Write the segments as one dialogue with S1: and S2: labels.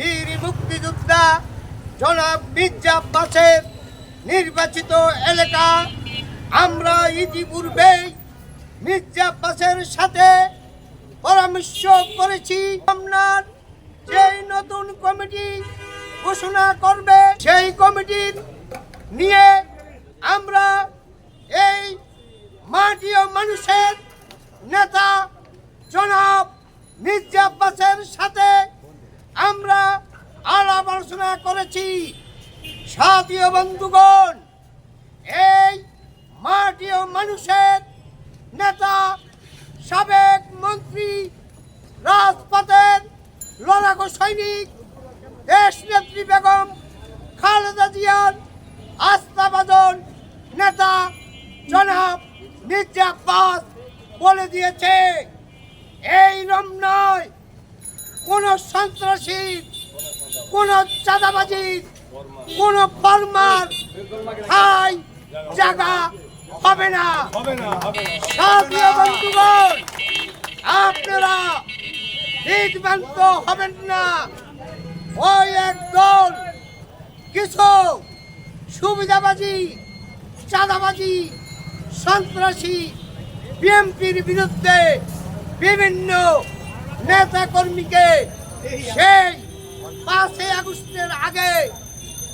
S1: বীর মুক্তিযোদ্ধা জনাব মির্জা আব্বাসের নির্বাচিত এলাকা। আমরা ইতিপূর্বেই মির্জা আব্বাসের সাথে পরামর্শ করেছি। আপনার যেই নতুন কমিটি ঘোষণা করবে, সেই কমিটির নিয়ে আমরা এই মাটি ও মানুষের নেতা জনাব মির্জা আব্বাসের সাথে আমরা আলাপ আলোচনা করেছি। সাথীয় বন্ধুগণ, এই মাটি ও মানুষের নেতা, সাবেক মন্ত্রী, রাজপথের লড়াকু সৈনিক, দেশ নেত্রী বেগম খালেদা জিয়ার আস্থাভাজন নেতা জনাব মির্জা বলে দিয়েছে, এই রমনায় কোন সন্ত্রাসী কোন চাঁদাবাজির কোন ফরমার ঠাই জায়গা হবে না। বন্ধুগণ আপনারা বিভ্রান্ত হবেন না। ওই একদল কিছু সুবিধাবাজি চাঁদাবাজি সন্ত্রাসী বিএমপির বিরুদ্ধে বিভিন্ন নেতা কর্মীকে সেই পাঁচই আগস্টের আগে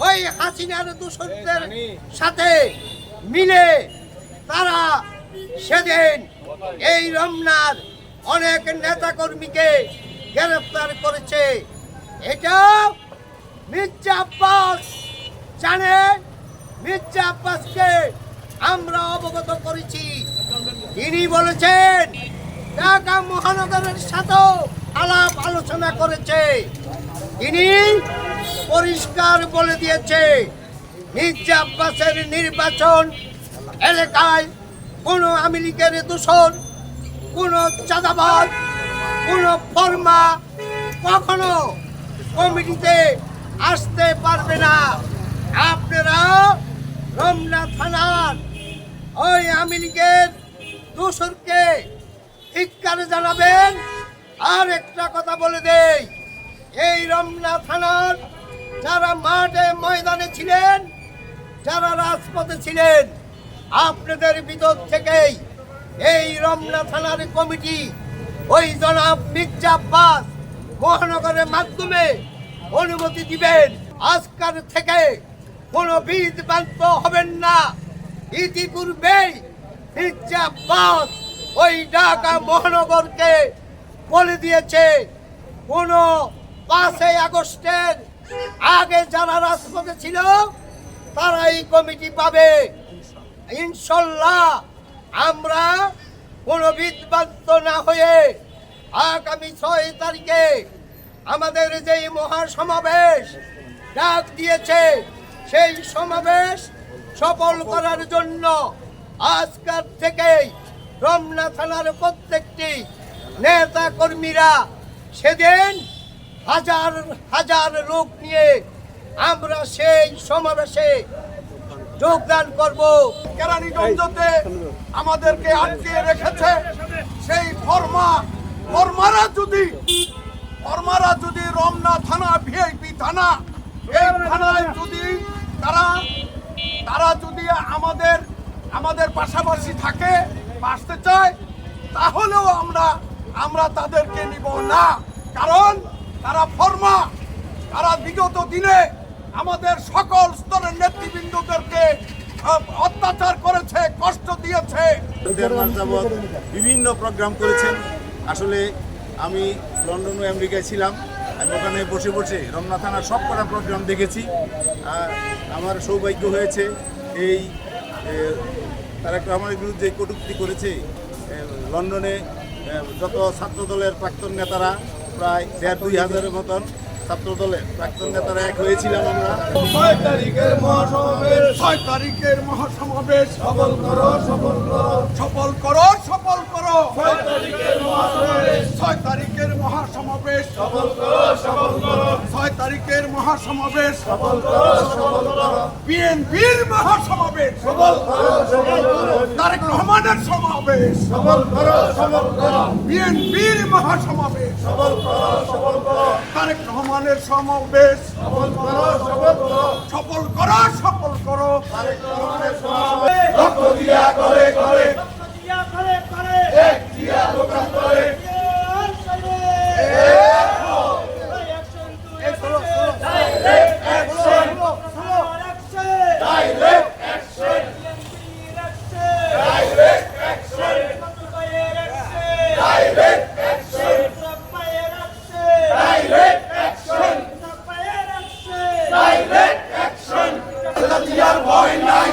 S1: ওই হাসিনার দূষণদের সাথে মিলে তারা সেদিন এই রমনার অনেক নেতা কর্মীকে গ্রেফতার করেছে। এটা মির্জা আব্বাস জানে। মির্জা আব্বাসকে আমরা অবগত করেছি। তিনি বলেছেন ঢাকা মহানগরের সাথেও আলাপ আলোচনা করেছে। তিনি পরিষ্কার বলে দিয়েছে মির্জা আব্বাসের নির্বাচন এলাকায় কোনো আওয়ামী লীগের দূষণ, কোনো চাঁদাবাজ, কোনো ফর্মা কখনো কমিটিতে আসতে পারবে না। আপনারা রমনা থানার ওই আওয়ামী লীগের দোসরকে ধিক্কার জানাবেন। আর একটা কথা বলে দেই এই রমনা থানার যারা মাঠে ময়দানে ছিলেন, যারা রাজপথে ছিলেন, আপনাদের ভিতর থেকেই এই রমনা থানার কমিটি ওই জনাব মির্জা আব্বাস মহানগরের মাধ্যমে অনুমতি দিবেন। আজকাল থেকে কোনো বীজ বান্ত হবেন না। ইতিপূর্বেই মির্জা আব্বাস ওই ঢাকা মহানগরকে বলে দিয়েছে, কোনো পাঁচই আগস্টের আগে যারা রাজপথে ছিল, তারা এই কমিটি পাবে। ইনশাল্লাহ আমরা কোনো বিদ্বান্ত না হয়ে আগামী ছয় তারিখে আমাদের যেই মহাসমাবেশ ডাক দিয়েছে, সেই সমাবেশ সফল করার জন্য আজকাল থেকেই রমনা থানার প্রত্যেকটি নেতা কর্মীরা সেদিন হাজার হাজার লোক নিয়ে আমরা সেই সমাবেশে যোগদান করব।
S2: কেরানীগঞ্জতে আমাদেরকে আটকে রেখেছে সেই ফর্মা ফরমারা যদি ফরমারা যদি রমনা থানা ভিআইপি থানা এই থানায় যদি তারা তারা যদি আমাদের আমাদের পাশাপাশি থাকে আসতে চায় তাহলেও আমরা আমরা তাদেরকে নিব না। কারণ তারা ফরমা তারা বিগত দিনে আমাদের সকল স্তরের নেতৃবৃন্দদেরকে অত্যাচার করেছে কষ্ট দিয়েছে।
S3: বিভিন্ন প্রোগ্রাম করেছেন। আসলে আমি লন্ডন ও আমেরিকায় ছিলাম। আমি ওখানে বসে বসে রমনা থানার সব কটা প্রোগ্রাম দেখেছি। আর আমার সৌভাগ্য হয়েছে এই এ, তারা একটু আমাদের বিরুদ্ধে কটূক্তি করেছে লন্ডনে যত ছাত্র দলের প্রাক্তন নেতারা প্রায় দেড় দুই হাজারের মতন ছাত্র দলের প্রাক্তন নেতারা এক হয়েছিলাম আমরা।
S2: ছয় তারিখের মহাসমাবেশ, ছয় তারিখের মহাসমাবেশ। সফল করো সফল করো সফল করো। করো। ছয় তারিখের মহাসমাবেশ। ছয় তারিখের মহাসমাবেশ। সফল করো সফল করো ছয় তারিখ
S4: তারিখের মহাসমাবেশ বিএনপির মহাসমাবেশ। তারেক রহমানের সমাবেশ। বিএনপির মহাসমাবেশ। তারেক রহমানের সমাবেশ। সফল করো সফল করো। রক্ত দিয়া করে করে দিয়ার ভয় নাই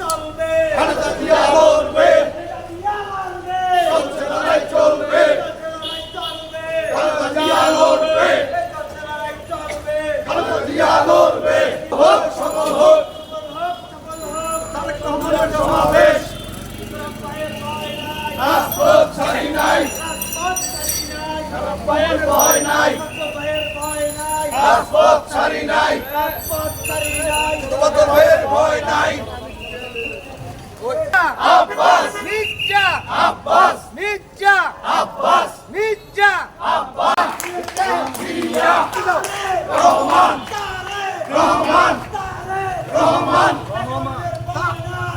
S2: চলবে
S4: খালেদা জিয়া লড়বে
S2: চলবে
S4: চলবে
S2: চলবে
S4: খালেদা জিয়া লড়বে
S2: চলবে
S4: খালেদা জিয়া লড়বে হোক সফল হোক তারেক রহমানের সমাবেশ রাজপথ ছাড়ি নাই ভয়ের ভয় নাই। রাজপথ ছাড়ি নাই। তোমাদের ভয়ের ভয় নাই। আব্বাস।
S1: মির্জা
S4: আব্বাস।
S1: মির্জা
S4: আব্বাস।
S1: মির্জা
S4: রহমান। রহমান। রহমান।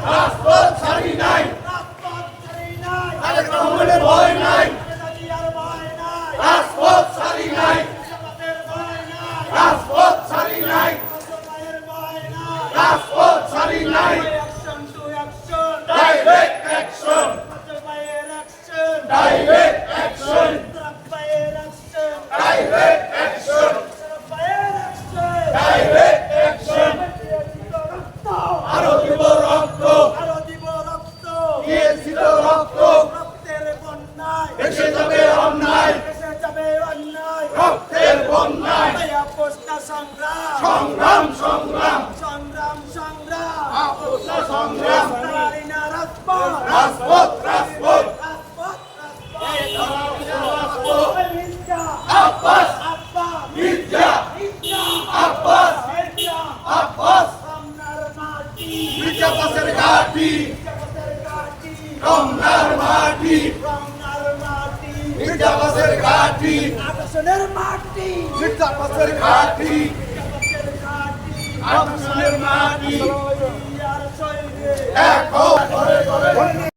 S4: রাজপথ ছাড়ি নাই। তারেক রহমানের ভয় নাই রাজপথ ছাড়ি নাই রাজপথ ছাড়ি নাই রাজপথ ছাড়ি নাই direct action direct action direct action direct action আরও দিব রক্ত
S2: আরও দিব রক্ত
S4: দিয়েছিল রক্ত
S2: রক্তের বন্যায়
S4: এসে যাবে অন্যায়
S2: এসে যাবে অন্যায়
S4: রক্তের বন্যায়
S2: আপোষটা সংগ্রাম
S4: সংগ্রাম। সংগ্রাম
S2: সংগ্রাম।
S4: আপোষটা সংগ্রাম।
S2: নারী রাজপথ। মির্জা
S4: আব্বাস।
S2: আব্বাস।
S4: মির্জা
S2: মির্জা
S4: আব্বাস।
S2: মির্জা
S4: আব্বাস।
S2: মাটি।
S4: মির্জা পাশের ঘাটি। রমনার মাটি।
S2: মাটি।
S4: মির্জা পাশের ঘাটি।
S2: আকাশের মাটি।
S4: মির্জা পাশের ঘাটি।
S2: জগতের
S4: আকাশের মাটি
S2: আর
S4: এক